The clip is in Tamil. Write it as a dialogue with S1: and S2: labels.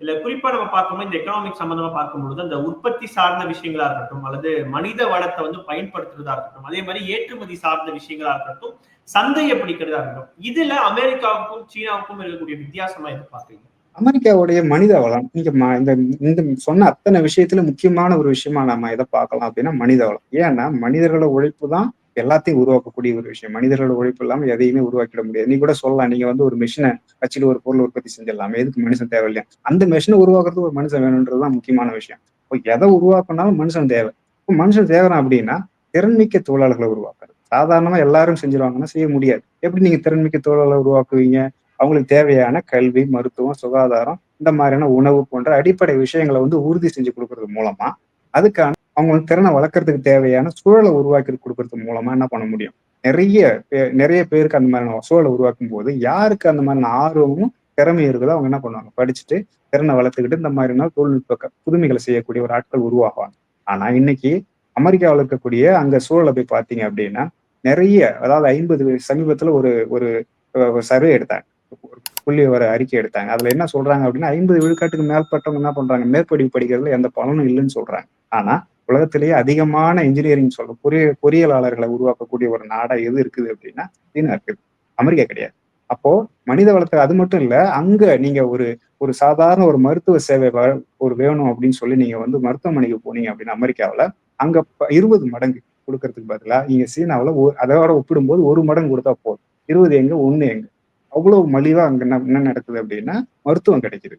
S1: இல்ல குறிப்பா நம்ம பார்க்கும்போது இந்த எக்கனாமிக் சம்பந்தமா பார்க்கும்பொழுது அந்த உற்பத்தி சார்ந்த விஷயங்களா இருக்கட்டும் அல்லது மனித வளத்தை வந்து பயன்படுத்துறதா இருக்கட்டும் அதே மாதிரி ஏற்றுமதி சார்ந்த விஷயங்களா இருக்கட்டும் சந்தையை பிடிக்கிறதா இருக்கட்டும் இதுல அமெரிக்காவுக்கும் சீனாவுக்கும் இருக்கக்கூடிய வித்தியாசமா எது பாக்குறீங்க
S2: அமெரிக்காவுடைய மனித வளம் நீங்க இந்த இந்த சொன்ன அத்தனை விஷயத்துல முக்கியமான ஒரு விஷயமா நம்ம எதை பார்க்கலாம் அப்படின்னா மனித வளம். ஏன்னா மனிதர்களோட உழைப்பு தான் எல்லாத்தையும் உருவாக்கக்கூடிய ஒரு விஷயம். மனிதர்களோட உழைப்பு இல்லாமல் எதையுமே உருவாக்கிட முடியாது. நீ கூட சொல்லலாம். நீங்க வந்து ஒரு மிஷினை வச்சுட்டு ஒரு பொருள் உற்பத்தி செஞ்சிடலாமே. எதுக்கு மனுஷன் தேவையில்லையா அந்த மிஷினை உருவாக்குறதுக்கு ஒரு மனுஷன் வேணுன்றதுதான் முக்கியமான விஷயம். இப்போ எதை உருவாக்கினாலும் மனுஷன் தேவை. இப்போ மனுஷன் தேவை அப்படின்னா திறன்மிக்க தொழிலாளர்களை உருவாக்குறது. சாதாரணமா எல்லாரும் செஞ்சிருவாங்கன்னா செய்ய முடியாது. எப்படி நீங்க திறன்மிக்க தொழிலாளர்களை உருவாக்குவீங்க? அவங்களுக்கு தேவையான கல்வி மருத்துவம் சுகாதாரம் இந்த மாதிரியான உணவு போன்ற அடிப்படை விஷயங்களை வந்து உறுதி செஞ்சு கொடுக்கறது மூலமா அதுக்கான அவங்க வந்து திறனை வளர்க்கறதுக்கு தேவையான சூழலை உருவாக்கி கொடுக்கறது மூலமா என்ன பண்ண முடியும்? நிறைய நிறைய பேருக்கு அந்த மாதிரியான சூழலை உருவாக்கும் போது யாருக்கு அந்த மாதிரியான ஆர்வமும் திறமை இருக்குதோ அவங்க என்ன பண்ணுவாங்க? படிச்சுட்டு திறனை வளர்த்துக்கிட்டு இந்த மாதிரினா தொழில்நுட்ப புதுமைகளை செய்யக்கூடிய ஒரு ஆட்கள் உருவாகுவாங்க. ஆனா இன்னைக்கு அமெரிக்காவில் இருக்கக்கூடிய அங்க சூழலை போய் பார்த்தீங்க அப்படின்னா நிறைய அதாவது ஐம்பது சமீபத்துல ஒரு ஒரு சர்வே எடுத்தாங்க. புள்ளி வர அறிக்கை எடுத்தாங்க. அதுல என்ன சொல்றாங்க அப்படின்னா ஐம்பது விழுக்காட்டுக்கு மேற்பட்டவங்க என்ன பண்றாங்க? மேற்படிப்பு படிக்கிறதுல எந்த பலனும் இல்லைன்னு சொல்றாங்க. ஆனா உலகத்திலேயே அதிகமான இன்ஜினியரிங் சொல்ற பொறிய பொறியியலாளர்களை உருவாக்கக்கூடிய ஒரு நாடா எது இருக்குது அப்படின்னா சீனா இருக்குது. அமெரிக்கா கிடையாது. அப்போ மனித வளத்தை அது மட்டும் இல்ல அங்க நீங்க ஒரு ஒரு சாதாரண ஒரு மருத்துவ சேவை ஒரு வேணும் அப்படின்னு சொல்லி நீங்க வந்து மருத்துவமனைக்கு போனீங்க அப்படின்னு அமெரிக்காவில் அங்க இருபது மடங்கு கொடுக்கறதுக்கு பதிலா நீங்க சீனாவில் அதோட ஒப்பிடும்போது ஒரு மடங்கு கொடுத்தா போதும். இருபது எங்க ஒண்ணு எங்க. அவ்வளவு மலிவா அங்க என்ன என்ன நடக்குது அப்படின்னா மருத்துவம் கிடைக்குது.